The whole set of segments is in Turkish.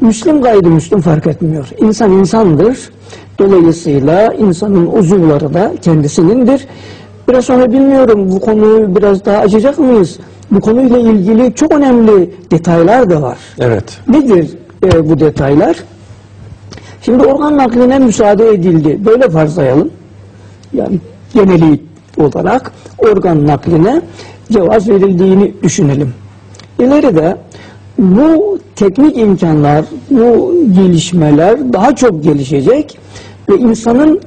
Müslüm gayrimüslim fark etmiyor. İnsan insandır. Dolayısıyla insanın uzuvları da kendisinindir. Biraz sonra bilmiyorum bu konuyu biraz daha açacak mıyız? Bu konuyla ilgili çok önemli detaylar da var. Evet. Nedir e, bu detaylar? Şimdi organ nakline müsaade edildi. Böyle varsayalım. Yani geneli olarak organ nakline cevaz verildiğini düşünelim. İleride bu teknik imkanlar, bu gelişmeler daha çok gelişecek ve insanın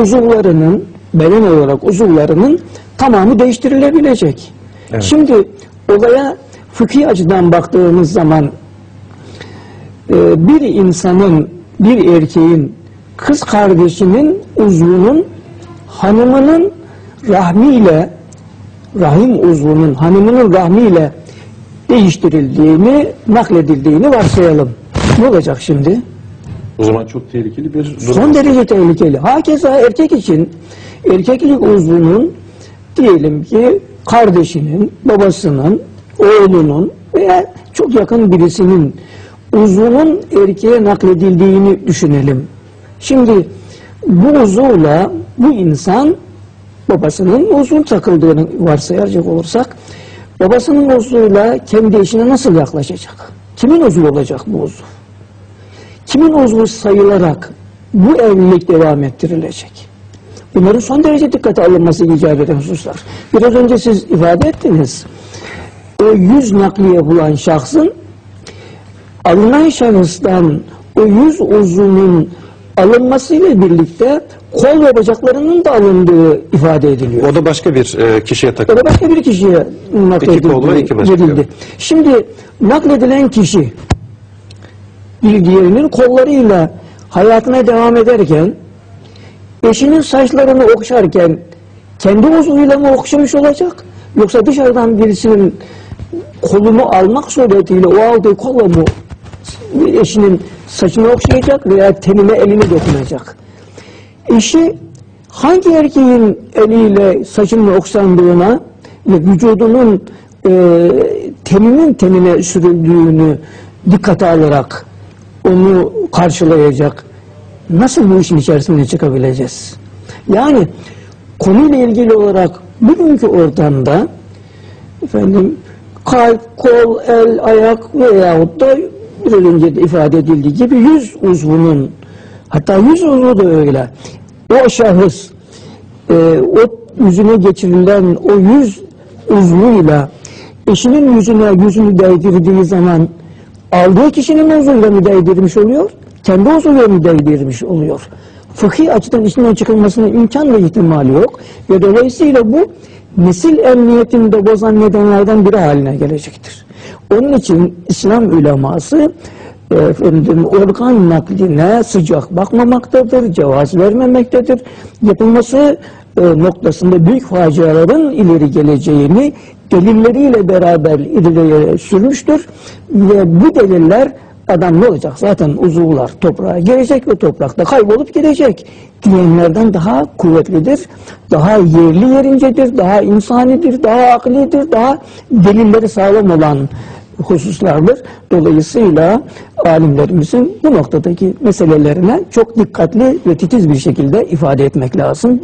uzuvlarının, beden olarak uzuvlarının tamamı değiştirilebilecek. Evet. Şimdi olaya fıkhi açıdan baktığımız zaman e, bir insanın, bir erkeğin kız kardeşinin uzvunun hanımının rahmiyle rahim uzvunun hanımının rahmiyle değiştirildiğini, nakledildiğini varsayalım. Ne olacak şimdi? O zaman çok tehlikeli bir durum. Son derece tehlikeli. Hakeza erkek için erkeklik uzvunun diyelim ki kardeşinin, babasının, oğlunun veya çok yakın birisinin uzvunun erkeğe nakledildiğini düşünelim. Şimdi bu uzuvla bu insan babasının uzun takıldığını varsayacak olursak babasının uzvuyla kendi eşine nasıl yaklaşacak? Kimin uzvu olacak bu uzuv? kimin uzvu sayılarak bu evlilik devam ettirilecek? Bunların son derece dikkate alınması icap eden hususlar. Biraz önce siz ifade ettiniz. O yüz nakli yapılan şahsın alınan şahıstan o yüz uzvunun alınmasıyla birlikte kol ve bacaklarının da alındığı ifade ediliyor. O da başka bir e, kişiye O takıldı. da başka bir kişiye nakledildi. iki bacak. Şimdi nakledilen kişi bir diğerinin kollarıyla hayatına devam ederken eşinin saçlarını okşarken kendi uzvuyla mı okşamış olacak? Yoksa dışarıdan birisinin kolunu almak suretiyle o aldığı kolla mı eşinin saçını okşayacak veya tenine elini dokunacak? Eşi hangi erkeğin eliyle saçının okşandığına ve vücudunun e, teninin tenine sürüldüğünü dikkate alarak onu karşılayacak. Nasıl bu işin içerisine çıkabileceğiz? Yani konuyla ilgili olarak bugünkü ortamda efendim kalp, kol, el, ayak veyahut da biraz önce de ifade edildiği gibi yüz uzvunun hatta yüz uzvu da öyle. O şahıs e, o yüzüne geçirilen o yüz uzvuyla eşinin yüzüne yüzünü değdirdiği zaman aldığı kişinin uzvuyla mı değdirmiş oluyor? Kendi uzvuyla mı değdirmiş oluyor? Fıkhi açıdan içinden çıkılmasının imkan ve ihtimali yok. Ve dolayısıyla bu nesil emniyetini de bozan nedenlerden biri haline gelecektir. Onun için İslam uleması e, efendim, organ nakline sıcak bakmamaktadır, cevaz vermemektedir. Yapılması e, noktasında büyük faciaların ileri geleceğini delilleriyle beraber ileriye sürmüştür. Ve bu deliller adam ne olacak? Zaten uzuvlar toprağa girecek ve toprakta kaybolup gidecek. Diyenlerden daha kuvvetlidir, daha yerli yerincedir, daha insanidir, daha aklidir, daha delilleri sağlam olan hususlardır. Dolayısıyla alimlerimizin bu noktadaki meselelerine çok dikkatli ve titiz bir şekilde ifade etmek lazım.